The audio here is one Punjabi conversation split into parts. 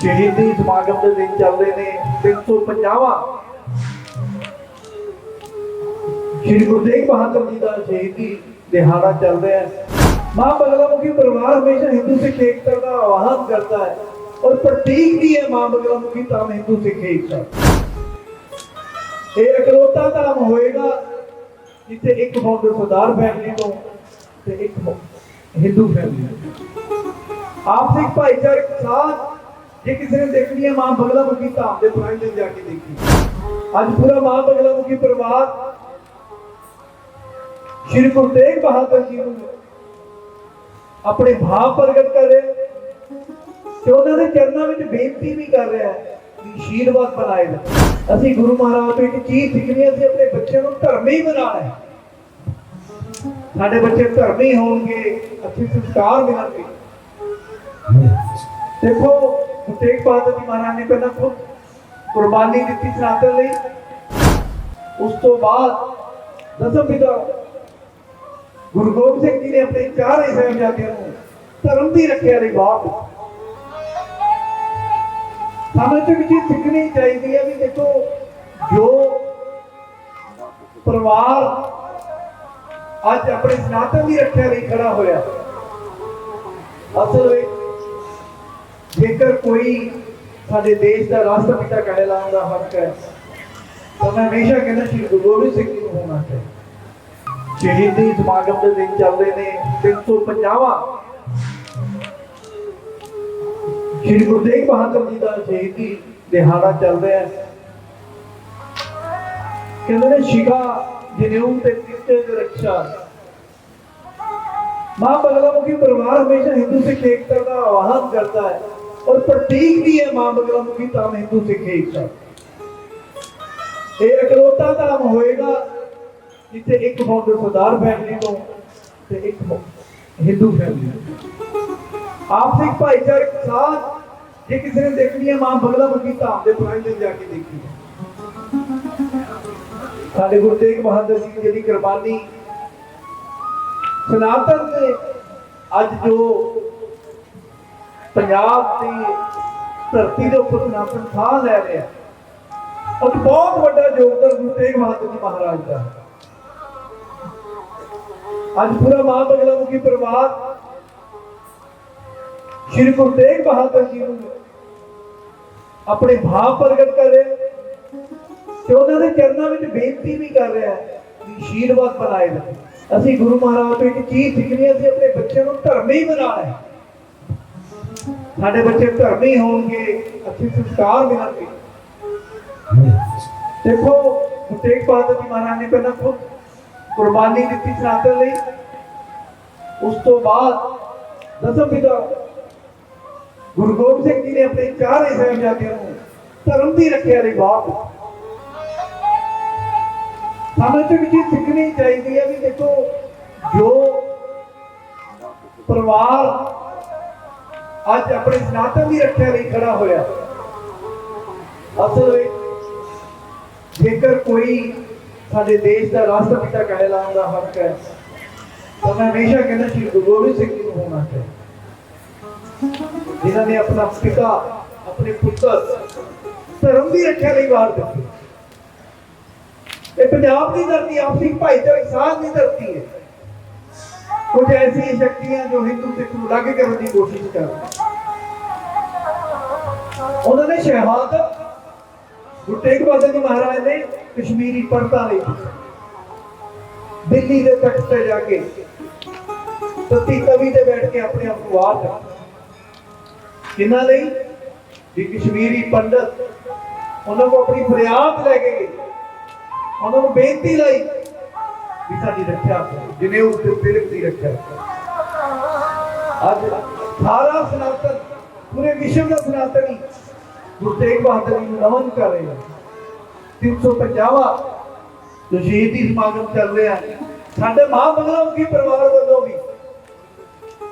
ਸ਼ਹੀਦੀ ਸਮਾਗਮ ਦੇ ਦਿਨ ਚੱਲਦੇ ਨੇ 350ਵਾਂ ਸ਼੍ਰੀ ਗੁਰੂ ਤੇਗ ਬਹਾਦਰ ਜੀ ਦਾ ਸ਼ਹੀਦੀ ਦਿਹਾੜਾ ਚੱਲ ਰਿਹਾ ਹੈ। ਮਾਂ ਬਗਲਾਮੁਖੀ ਪਰਿਵਾਰ ਹਮੇਸ਼ਾ ਹਿੰਦੂ ਸਿੱਖ ਏਕਤਾ ਦਾ ਆਵਾਹਨ ਕਰਦਾ ਹੈ ਔਰ ਪ੍ਰਤੀਕ ਵੀ ਹੈ ਮਾਂ ਬਗਲਾਮੁਖੀ ਤਾਂ ਹਿੰਦੂ ਸਿੱਖ ਏਕਤਾ। ਇਹ ਇਕਲੌਤਾ ਧਾਮ ਹੋਏਗਾ ਜਿੱਥੇ ਇੱਕ ਫਾਊਂਡਰ ਸਰਦਾਰ ਫੈਮਿਲੀ ਤੋਂ ਤੇ ਇੱਕ ਹਿੰਦੂ ਫੈਮਿਲੀ। ਤੋਂ ਆਪਸਿਕ ਭਾਈਚਾਰਕ ਸਾਥ ਜੇ ਕਿਸੇ ਨੇ ਦੇਖਣੀ ਹੈ ਮਾਂ ਬਗਲਾ ਮੁਖੀ ਧਾਮ ਦੇ ਪੁਰਾਣੇ ਦਿਨ ਜਾ ਕੇ ਦੇਖੀ। ਅੱਜ ਪੂਰਾ ਮਾਂ ਬਗਲਾ ਮੁਖੀ ਪਰਿਵਾਰ ਸ਼੍ਰੀ ਗੁਰੂ ਤੇਗ ਬਹਾਦਰ ਜੀ ਨੂੰ ਆਪਣੇ ਭਾਵ ਪ੍ਰਗਟ ਕਰ ਰਿਹਾ ਤੇ ਉਹਨਾਂ ਦੇ ਚਰਨਾਂ ਵਿੱਚ ਬੇਨਤੀ ਵੀ ਕਰ ਰਿਹਾ ਹੈ ਕਿ ਆਸ਼ੀਰਵਾਦ ਬਣਾਏ ਰੱਖੋ ਅਸੀਂ ਗੁਰੂ ਮਹਾਰਾਜ ਤੋਂ ਇੱਕ ਚੀਜ਼ ਸਿੱਖਣੀ ਹੈ, ਅਸੀਂ ਆਪਣੇ ਬੱਚਿਆਂ ਨੂੰ ਧਰਮੀ ਬਣਾਉਣਾ ਹੈ। ਸਾਡੇ ਬੱਚੇ ਧਰਮੀ ਹੋਣਗੇ ਅੱਛੇ ਸੰਸਕਾਰ ਮਿਲਣਗੇ ਦੇਖੋ ਗੁਰੂ ਤੇਗ ਬਹਾਦਰ ਜੀ ਮਹਾਰਾਜ ਨੇ ਪਹਿਲਾਂ ਖੁਦ ਕੁਰਬਾਨੀ ਦਿੱਤੀ ਸਨਾਤਨ ਲਈ। ਉਸ ਤੋਂ ਬਾਅਦ ਦਸਮ ਪਿਤਾ ਗੁਰੂ ਗੋਬਿੰਦ ਸਿੰਘ ਜੀ ਨੇ ਆਪਣੇ ਚਾਰੇ ਸਾਹਿਬਜ਼ਾਦਿਆਂ ਨੂੰ ਧਰਮ ਦੀ ਰੱਖਿਆ ਲਈ ਬਾਤ ਸਾਨੂੰ ਤੇ ਵੀ ਸਿੱਖਣੀ ਚਾਹੀਦੀ ਹੈ ਵੀ ਦੇਖੋ, ਜੋ ਪਰਿਵਾਰ ਅੱਜ ਆਪਣੇ ਸਨਾਤਨ ਦੀ ਰੱਖਿਆ ਲਈ ਖੜਾ ਹੋਇਆ, ਅਸਲ ਵਿੱਚ ਜੇਕਰ ਕੋਈ ਸਾਡੇ ਦੇਸ਼ ਦਾ ਰਾਸ਼ਟਰਪਿਤਾ ਕਹਿਲਾਉਣ ਦਾ ਹੱਕ ਹੈ, ਤਾਂ ਮੈਂ ਹਮੇਸ਼ਾ ਕਹਿੰਦਾ ਸ਼੍ਰੀ ਗੁਰੂ ਗੋਬਿੰਦ ਸਿੰਘ ਜੀ ਨੂੰ ਹੋਣਾ ਚਾਹੀਦਾ। ਸ਼ਹੀਦੀ ਸਮਾਗਮ ਦੇ ਦਿਨ ਚੱਲਦੇ ਨੇ 350ਵਾਂ ਸ਼੍ਰੀ ਗੁਰੂ ਤੇਗ ਬਹਾਦਰ ਜੀ ਦਾ ਸ਼ਹੀਦੀ ਦਿਹਾੜਾ ਚੱਲ ਰਿਹਾ ਹੈ। ਕਹਿੰਦੇ ਨੇ ਸ਼ਿਖਾ ਜਨੇਊ ਤੇ ਕਿਤੇ ਦੀ ਰੱਖਿਆ। ਮਾਂ ਬਗਲਾਮੁਖੀ ਪਰਿਵਾਰ ਹਮੇਸ਼ਾ ਹਿੰਦੂ ਸਿੱਖ ਏਕਤਾ ਦਾ ਆਵਾਹਨ ਕਰਦਾ ਹੈ। ਔਰ ਪ੍ਰਤੀਕ ਵੀ ਹੈ ਮਾਂ ਬਗਲਾਮੁਖੀ ਤਾਂ ਹਿੰਦੂ ਸਿੱਖ ਏਕਤਾ ਇਹ ਇਕਲੌਤਾ ਧਾਮ ਹੋਏਗਾ, ਜਿੱਥੇ ਇੱਕ ਫਾਊਂਡਰ ਸਰਦਾਰ ਫੈਮਿਲੀ ਤੋਂ ਤੇ ਇੱਕ ਹਿੰਦੂ ਫੈਮਿਲੀ। ਆਪਸਿਕ ਭਾਈਚਾਰਕ ਸਾਥ, ਜੇ ਕਿਸੇ ਨੇ ਦੇਖਣੀ ਹੈ ਮਾਂ ਬਗਲਾ ਮੁਖੀ ਧਾਮ ਦੇ ਪੁਰਾਣੇ ਦਿਨ ਜਾ ਕੇ ਦੇਖੀ। ਸਾਡੇ ਗੁਰੂ ਤੇਗ ਬਹਾਦਰ ਜੀ ਦੀ ਜਿਹੜੀ ਕੁਰਬਾਨੀ ਸਨਾਤਨ ਦੇ ਅੱਜ ਜੋ ਪੰਜਾਬ ਦੀ ਧਰਤੀ ਦੇ ਉੱਪਰ ਸਨਾਤਨ ਥਾਂ ਲੈ ਰਿਹਾ। ਉਹ ਬਹੁਤ ਵੱਡਾ ਯੋਗਦਾਨ ਗੁਰੂ ਤੇਗ ਬਹਾਦਰ ਜੀ ਮਹਾਰਾਜ ਦਾ। ਅੱਜ ਪੂਰਾ ਮਾਂ ਬਗਲਾਮੁਖੀ ਪਰਿਵਾਰ ਸ਼੍ਰੀ ਗੁਰੂ ਤੇਗ ਬਹਾਦਰ ਜੀ ਨੂੰ ਆਪਣੇ ਭਾਵ ਪ੍ਰਗਟ ਕਰ ਰਿਹਾ ਤੇ ਉਹਨਾਂ ਦੇ ਚਰਨਾਂ ਵਿੱਚ ਬੇਨਤੀ ਵੀ ਕਰ ਰਿਹਾ ਹੈ ਕਿ ਆਸ਼ੀਰਵਾਦ ਬਣਾਏ ਰੱਖੋ ਅਸੀਂ ਗੁਰੂ ਮਹਾਰਾਜ ਤੋਂ ਇੱਕ ਚੀਜ਼ ਸਿੱਖਣੀ ਅਸੀਂ ਆਪਣੇ ਬੱਚਿਆਂ ਨੂੰ ਧਰਮੀ ਬਣਾਉਣਾ ਹੈ। ਸਾਡੇ ਬੱਚੇ ਧਰਮੀ ਹੋਣਗੇ ਅੱਛੇ ਸੰਸਕਾਰ ਮਿਲਣਗੇ ਦੇਖੋ ਗੁਰੂ ਤੇਗ ਬਹਾਦਰ ਜੀ ਮਹਾਰਾਜ ਨੇ ਪਹਿਲਾਂ ਖੁਦ ਕੁਰਬਾਨੀ ਦਿੱਤੀ ਸਨਾਤਨ ਲਈ। ਉਸ ਤੋਂ ਬਾਅਦ ਦਸਮ ਪਿਤਾ ਗੁਰੂ ਗੋਬਿੰਦ ਸਿੰਘ ਜੀ ਨੇ ਆਪਣੇ ਚਾਰੇ ਸਾਹਿਬਜ਼ਾਦਿਆਂ ਨੂੰ ਧਰਮ ਦੀ ਰੱਖਿਆ ਲਈ ਬਾਤ ਸਾਨੂੰ ਤੇ ਵੀ ਚੀਜ਼ ਸਿੱਖਣੀ ਚਾਹੀਦੀ ਹੈ ਵੀ ਦੇਖੋ, ਜੋ ਪਰਿਵਾਰ ਅੱਜ ਆਪਣੇ ਸਨਾਤਨ ਦੀ ਰੱਖਿਆ ਲਈ ਖੜਾ ਹੋਇਆ। ਅਸਲ ਵਿੱਚ ਜੇਕਰ ਕੋਈ ਸਾਡੇ ਦੇਸ਼ ਦਾ ਰਾਸ਼ਟਰਪਿਤਾ ਕਹਿਲਾਉਣ ਦਾ ਹੱਕ ਹੈ, ਤਾਂ ਮੈਂ ਹਮੇਸ਼ਾ ਕਹਿੰਦਾ ਸ਼੍ਰੀ ਗੁਰੂ ਗੋਬਿੰਦ ਸਿੰਘ ਜੀ ਨੂੰ ਹੋਣਾ ਚਾਹੀਦਾ। ਜਿਨ੍ਹਾਂ ਨੇ ਆਪਣਾ ਪਿਤਾ, ਆਪਣੇ ਪੁੱਤਰ ਧਰਮ ਦੀ ਰੱਖਿਆ ਲਈ ਵਾਰ ਦਿੱਤੀ। ਇਹ ਪੰਜਾਬ ਦੀ ਧਰਤੀ, ਆਪਸੀ ਭਾਈਚਾਰਕ ਸਾਥ ਦੀ ਧਰਤੀ ਹੈ। ਕੁਝ ਐਸੀਆਂ ਸ਼ਕਤੀਆਂ ਜੋ ਹਿੰਦੂ ਸਿੱਖ ਨੂੰ ਅਲੱਗ ਕਰਨ ਦੀ ਕੋਸ਼ਿਸ਼ ਕਰ ਉਹਨਾਂ ਨੇ ਸ਼ਹਾਦਤ ਗੁਰੂ ਤੇਗ ਬਹਾਦਰ ਜੀ ਮਹਾਰਾਜ ਨੇ ਕਸ਼ਮੀਰੀ ਪੰਡਤਾਂ ਲਈ ਦਿੱਲੀ ਦੇ ਤਖਤ ਤੇ ਜਾ ਕੇ ਸਤੀ ਤਵੀ ਤੇ ਬੈਠ ਕੇ ਆਪਣੇ ਆਪ ਨੂੰ ਵਾਰ ਦਿੱਤਾ। ਲਈ? ਵੀ ਕਸ਼ਮੀਰੀ ਪੰਡਤ ਉਹਨਾਂ ਨੂੰ ਆਪਣੀ ਫਰਿਆਦ ਲੈ ਕੇ ਗਏ। ਉਹਨਾਂ ਨੂੰ ਬੇਨਤੀ ਲਈ ਵੀ ਸਾਡੀ ਰੱਖਿਆ ਕਰੋ ਜਿਨੇ ਉਸ ਦੇ ਤਿਲਕ ਦੀ ਰੱਖਿਆ। ਕਰੋ। ਅੱਜ ਸਾਰਾ ਸਨਾਤਨ ਪੂਰੇ ਵਿਸ਼ਵ ਦਾ ਸਨਾਤਨੀ ਗੁਰੂ ਤੇਗ ਬਹਾਦਰ ਜੀ ਨੂੰ ਨਮਨ ਕਰ ਰਹੇ ਹਨ 350ਵਾਂ ਜੋ ਸ਼ਹੀਦੀ ਸਮਾਗਮ ਚੱਲ ਰਿਹਾ ਸਾਡੇ ਮਾਂ ਬਗਲਾਮੁਖੀ ਪਰਿਵਾਰ ਵੱਲੋਂ ਵੀ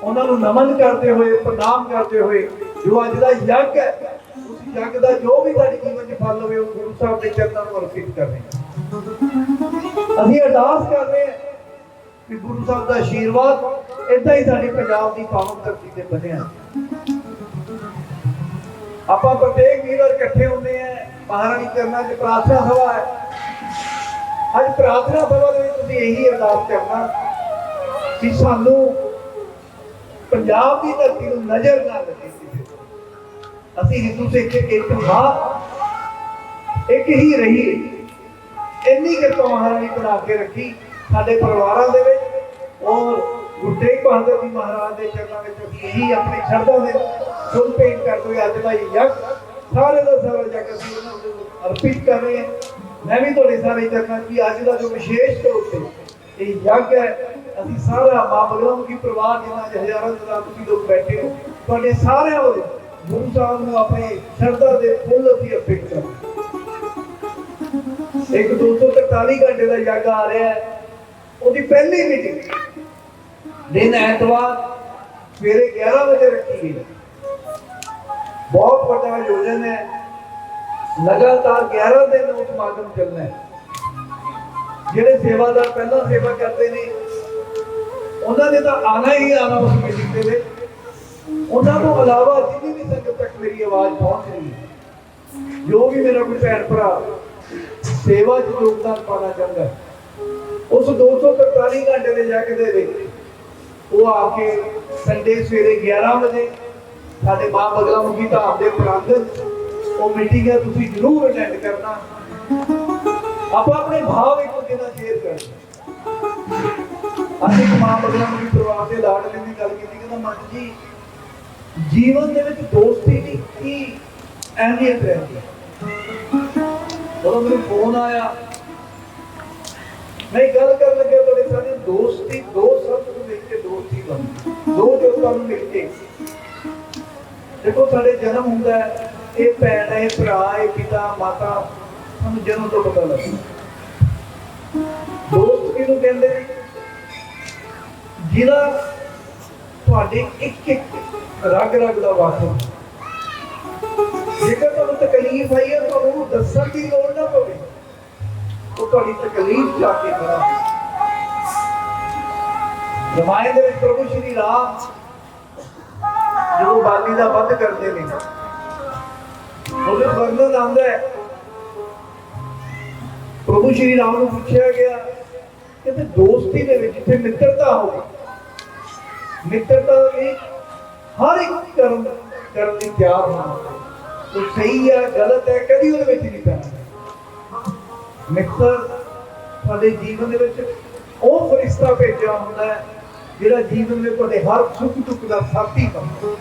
ਉਹਨਾਂ ਨੂੰ ਨਮਨ ਕਰਦੇ ਹੋਏ, ਪ੍ਰਣਾਮ ਕਰਦੇ ਹੋਏ, ਜੋ ਅੱਜ ਦਾ ਯੱਗ ਹੈ, ਉਸ ਯੱਗ ਦਾ ਜੋ ਵੀ ਤੁਹਾਡੇ ਜੀਵਨ 'ਚ ਫਲ ਹੋਵੇ, ਉਹ ਗੁਰੂ ਸਾਹਿਬ ਦੇ ਚਰਨਾਂ ਨੂੰ ਅਰਪਿਤ ਕਰਨੇ ਅਸੀਂ ਅਰਦਾਸ ਕਰਦੇ ਹਾਂ ਕਿ ਗੁਰੂ ਸਾਹਿਬ ਦਾ ਆਸ਼ੀਰਵਾਦ ਇਦਾਂ ਹੀ ਸਾਡੀ ਪੰਜਾਬ ਦੀ ਪਾਵਨ ਧਰਤੀ ਤੇ ਬਣਿਆ ਆਪਾਂ ਪ੍ਰਤੇਕ ਵੀਰਵਾਰ ਇਕੱਠੇ ਹੁੰਦੇ ਆ, ਮਹਾਰਾਣੀ ਕਰਨਾ ਚ ਪ੍ਰਾਰਥਨਾ ਸਭਾ ਹੈ। ਅੱਜ ਪ੍ਰਾਰਥਨਾ ਸਭਾ ਦੇ ਵਿੱਚ ਤੁਸੀਂ ਇਹੀ ਅਰਦਾਸ ਕਰਨਾ ਕਿ ਸਾਨੂੰ ਪੰਜਾਬ ਦੀ ਧਰਤੀ ਨੂੰ ਨਜ਼ਰ ਨਾ ਲੱਗੇ। ਅਸੀਂ ਹਿੰਦੂ, ਸਿੱਖ ਇੱਕ ਹਾਂ ਇੱਕ ਹੀ ਰਹੀ ਇੰਨੀ ਕਿਰਪਾ ਮਹਾਰਾਣੀ ਬਣਾ ਕੇ ਰੱਖੀ ਸਾਡੇ ਪਰਿਵਾਰਾਂ ਦੇ ਵਿੱਚ। ਔਰ ਗੁਰੂ ਤੇਗ ਬਹਾਦਰ ਜੀ ਮਹਾਰਾਜ ਦੇ ਚਰਨਾਂ ਵਿੱਚ ਅਸੀਂ ਇਹੀ ਆਪਣੀ ਸ਼ਰਧਾ ਦੇ ਫੁੱਲ ਭੇਟ ਕਰਦੇ ਹੋਏ ਅੱਜ ਦਾ ਇਹ ਯੱਗ ਸਾਰੇ ਦਾ ਸਾਰਾ ਜਗ ਅਸੀਂ ਉਹਨਾਂ ਨੂੰ ਅਰਪਿਤ ਕਰ ਰਹੇ ਹਾਂ ਮੈਂ ਵੀ ਤੁਹਾਡੇ ਸਾਰੇ ਚਰਨਾਂ 'ਚ ਅੱਜ ਦਾ ਜੋ ਵਿਸ਼ੇਸ਼ ਤੌਰ ਤੇ ਇਹ ਯੱਗ ਹੈ, ਅਸੀਂ ਸਾਰਾ ਮਾਂ ਬਗਲਾਮੁਖੀ ਪਰਿਵਾਰ ਜਿਨ੍ਹਾਂ ਚ ਹਜ਼ਾਰਾਂ ਹਜ਼ਾਰਾਂ ਤੁਸੀਂ ਲੋਕ ਬੈਠੇ ਹੋ, ਤੁਹਾਡੇ ਸਾਰਿਆਂ ਦੇ ਗੁਰੂ ਸਾਹਿਬ ਨੂੰ ਆਪਣੇ ਸ਼ਰਧਾ ਦੇ ਫੁੱਲ ਅਸੀਂ ਅਰਪਿਤ ਕਰਦੇ ਹਾਂ। ਇੱਕ 243 ਘੰਟੇ ਦਾ ਯੱਗ ਆ ਰਿਹਾ ਹੈ ਉਹਦੀ ਪਹਿਲੀ ਮੀਟਿੰਗ ਦਿਨ ਐਤਵਾਰ ਸਵੇਰੇ 11 ਵਜੇ ਰੱਖੀ ਗਈ ਹੈ। ਬਹੁਤ ਵੱਡਾ ਆਯੋਜਨ ਹੈ। ਲਗਾਤਾਰ 11 ਦਿਨ ਉਹ ਸਮਾਗਮ ਚੱਲਣਾ ਹੈ। ਜਿਹੜੇ ਸੇਵਾਦਾਰ ਪਹਿਲਾਂ ਸੇਵਾ ਕਰਦੇ ਨੇ ਉਹਨਾਂ ਨੇ ਤਾਂ ਆਣਾ ਹੀ ਆਣਾ ਉਸ ਮੀਟਿੰਗ ਦੇ ਵਿੱਚ। ਉਹਨਾਂ ਤੋਂ ਇਲਾਵਾ ਜਿੰਨੀ ਵੀ ਸੰਗਤ ਤੱਕ ਮੇਰੀ ਆਵਾਜ਼ ਪਹੁੰਚ ਰਹੀ ਹੈ ਜੋ ਵੀ ਮੇਰਾ ਕੋਈ ਭੈਣ ਭਰਾ ਸੇਵਾ 'ਚ ਯੋਗਦਾਨ ਪਾਣਾ ਚਾਹੁੰਦਾ ਹੈ, ਉਸ 243 ਘੰਟੇ ਦੇ ਜੱਗ ਦੇ ਵਿੱਚ ਉਹ ਆ ਕੇ ਸੰਡੇ ਸਵੇਰੇ 11 ਵਜੇ ਸਾਡੇ ਮਾਂ ਬਗਲਾ ਮੁਖੀ ਧਾਮ ਦੇ ਪ੍ਰਾਂਗਣ ਉਹ ਮੀਟਿੰਗ ਹੈ, ਤੁਸੀਂ ਜ਼ਰੂਰ ਅਟੈਂਡ ਕਰਨਾ। ਆਪਾਂ ਆਪਣੇ ਭਾਵ ਇੱਕ ਦੂਜੇ ਨਾਲ ਸ਼ੇਅਰ ਕਰਨਾ। ਅਸੀਂ ਮਾਂ ਬਗਲਾ ਮੁਖੀ ਪਰਿਵਾਰ ਦੇ ਲਾਡਲੇ ਦੀ ਗੱਲ ਕੀਤੀ, ਕਹਿੰਦਾ ਮਨ ਜੀ, ਜੀਵਨ ਦੇ ਵਿੱਚ ਦੋਸਤੀ ਦੀ ਕੀ ਅਹਿਮੀਅਤ ਹੈ? ਜਦੋਂ ਮੈਨੂੰ ਫੋਨ ਆਇਆ, ਮੈਂ ਗੱਲ ਕਰਨ ਲੱਗਿਆ, ਤੁਹਾਡੇ ਸਾਰੇ ਦੋਸਤੀ, ਦੋ ਸ਼ਬਦ ਨੂੰ ਮਿਲ ਕੇ ਦੋਸਤੀ ਬਣਦੀ ਦੋ ਜੋਤਾਂ ਨੂੰ ਮਿਲ ਕੇ। ਦੇਖੋ ਸਾਡੇ ਜਨਮ ਹੁੰਦਾ ਹੈ, ਇਹ ਭੈਣ ਹੈ ਭਰਾ ਹੈ ਪਿਤਾ, ਮਾਤਾ, ਸਾਨੂੰ ਜਨਮ ਤੋਂ ਪਤਾ ਲੱਗਦਾ ਦੋਸਤ ਕਿਹਨੂੰ ਕਹਿੰਦੇ ਨੇ, ਜਿਹਦਾ ਤੁਹਾਡੇ ਇੱਕ ਇੱਕ ਰਗ ਰਗ ਦਾ ਵਾਸਤਾ ਜੇਕਰ ਤੁਹਾਨੂੰ ਤਕਲੀਫ ਆਈ ਹੈ ਤੁਹਾਨੂੰ ਉਹਨੂੰ ਦੱਸਣ ਦੀ ਲੋੜ ਨਾ ਪਵੇ। ਉਹ ਤੁਹਾਡੀ ਤਕਲੀਫ ਜਾ ਕੇ ਕਰਾ ਰਮਾਇਣ ਦੇ ਵਿੱਚ ਪ੍ਰਭੂ ਸ਼੍ਰੀ ਰਾਮ ਜਦੋਂ ਬਾਲੀ ਦਾ ਵੱਧ ਕਰਦੇ ਨੇ। ਉਹਦੇ ਵਰਣਨ ਆਉਂਦਾ ਹੈ। ਪ੍ਰਭੂ ਸ਼੍ਰੀ ਰਾਮ ਨੂੰ ਪੁੱਛਿਆ ਗਿਆ ਕਿ ਤੇ ਦੋਸਤੀ ਦੇ ਵਿੱਚ ਜਿੱਥੇ ਮਿੱਤਰਤਾ ਹੋਵੇ ਮਿੱਤਰਤਾ ਵੀ ਹਰ ਇੱਕ ਕਰਮ ਕਰਨ ਲਈ ਤਿਆਰ ਹੋਣਾ ਉਹ ਸਹੀ ਹੈ, ਗਲਤ ਹੈ, ਕਦੀ ਉਹਦੇ ਵਿੱਚ ਨਹੀਂ ਪੈਣਾ। ਮਿੱਤਰ ਸਾਡੇ ਜੀਵਨ ਦੇ ਵਿੱਚ ਉਹ ਫਰਿਸ਼ਤਾ ਭੇਜਿਆ ਹੁੰਦਾ ਹੈ ਜਿਹੜਾ ਜੀਵਨ ਵਿੱਚ ਤੁਹਾਡੇ ਹਰ ਸੁੱਖ ਦੁੱਖ ਦਾ ਸਾਥੀ ਬਣਦਾ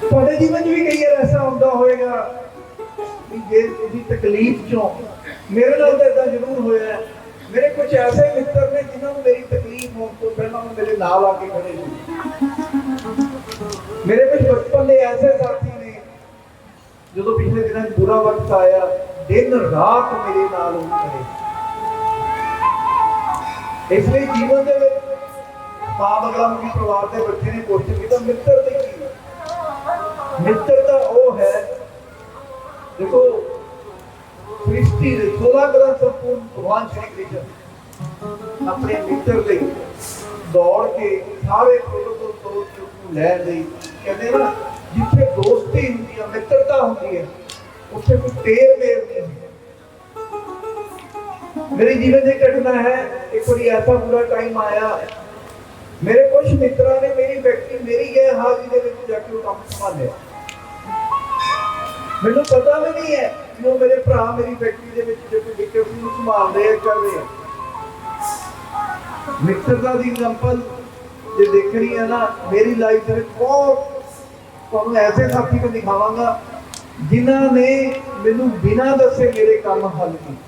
ਤੁਹਾਡੇ ਜੀਵਨ 'ਚ ਵੀ ਕਈ ਵਾਰ ਐਸਾ ਹੁੰਦਾ ਹੋਵੇਗਾ ਕਿ ਜੇ ਤੁਸੀਂ ਤਕਲੀਫ ਚੋਂ ਮੇਰੇ ਨਾਲ ਤਾਂ ਇਦਾਂ ਜ਼ਰੂਰ ਹੋਇਆ ਹੈ। ਮੇਰੇ ਕੁਝ ਐਸੇ ਮਿੱਤਰ ਨੇ ਜਿਨ੍ਹਾਂ ਨੂੰ ਮੇਰੀ ਤਕਲੀਫ ਹੋਣ ਤੋਂ ਪਹਿਲਾਂ ਉਹ ਮੇਰੇ ਨਾਲ ਆ ਕੇ ਖੜੇ ਸੀ ਮੇਰੇ ਕੁਝ ਬਚਪਨ ਦੇ ਐਸੇ ਸਾਥੀ ਨੇ ਜਦੋਂ ਪਿਛਲੇ ਦਿਨਾਂ 'ਚ ਬੁਰਾ ਵਕਤ ਆਇਆ ਦਿਨ ਰਾਤ ਮੇਰੇ ਨਾਲ ਉਹ ਖੜੇ ਇਸ ਲਈ ਜੀਵਨ ਦੇ ਵਿੱਚ ਮਾਂ ਬਗਲਾ ਮੁਖੀ ਪਰਿਵਾਰ ਦੇ ਬੱਚੇ ਨੇ ਕੋਸ਼ਿਸ਼ ਕੀਤਾ ਮਿੱਤਰ ਦੀ ਕੀ ਹੈ? ਮਿੱਤਰਤਾ ਉਹ ਹੈ ਦੇਖੋ ਸ੍ਰਿਸ਼ਟੀ ਦੇ 16 ਗ੍ਰੰਥ ਸੰਪੂਰਨ ਭਗਵਾਨ ਸ਼੍ਰੀ ਕ੍ਰਿਸ਼ਨ ਆਪਣੇ ਮਿੱਤਰ ਲਈ ਦੌੜ ਕੇ ਸਾਰੇ ਪ੍ਰੋਟੋਕੋਲ ਤੋੜ ਕੇ ਉਸਨੂੰ ਲੈ ਲਈ ਕਹਿੰਦੇ ਨਾ ਜਿੱਥੇ ਦੋਸਤੀ ਹੁੰਦੀ ਹੈ ਮਿੱਤਰਤਾ ਹੁੰਦੀ ਹੈ ਉੱਥੇ ਕੋਈ ਤੇਰ ਮੇਰ ਨਹੀਂ ਹੁੰਦੀ ਮੇਰੇ ਜੀਵਨ ਦੀ ਘਟਨਾ ਹੈ ਇੱਕ ਵਾਰੀ ਐਸਾ ਬੁਰਾ ਟਾਈਮ ਆਇਆ ਮੇਰੇ ਕੁਝ ਮਿੱਤਰਾਂ ਨੇ ਮੇਰੀ ਫੈਕਟਰੀ ਮੇਰੀ ਗਏ ਹਾਜ਼ਰੀ ਦੇ ਵਿੱਚ ਜਾ ਕੇ ਉਹ ਕੰਮ ਸੰਭਾਲਿਆ। ਮੈਨੂੰ ਪਤਾ ਵੀ ਨਹੀਂ ਹੈ ਕਿ ਉਹ ਮੇਰੇ ਭਰਾ, ਮੇਰੀ ਫੈਕਟਰੀ ਦੇ ਵਿੱਚ ਜੋ ਕੋਈ ਦਿੱਕਤ ਨੂੰ ਸੰਭਾਲਦੇ ਆ, ਕਰ ਰਹੇ ਆ। ਮਿੱਤਰਤਾ ਦੀ ਐਗਜ਼ਾਮਪਲ ਜੇ ਦੇਖਣੀ ਹੈ ਨਾ, ਮੇਰੀ ਲਾਈਫ ਦੇ ਵਿੱਚ ਬਹੁਤ ਤੁਹਾਨੂੰ ਐਸੇ ਸਾਥੀ ਨੂੰ ਦਿਖਾਵਾਂਗਾ, ਜਿਨ੍ਹਾਂ ਨੇ ਮੈਨੂੰ ਬਿਨਾਂ ਦੱਸੇ ਮੇਰੇ ਕੰਮ ਹੱਲ ਕੀਤੇ।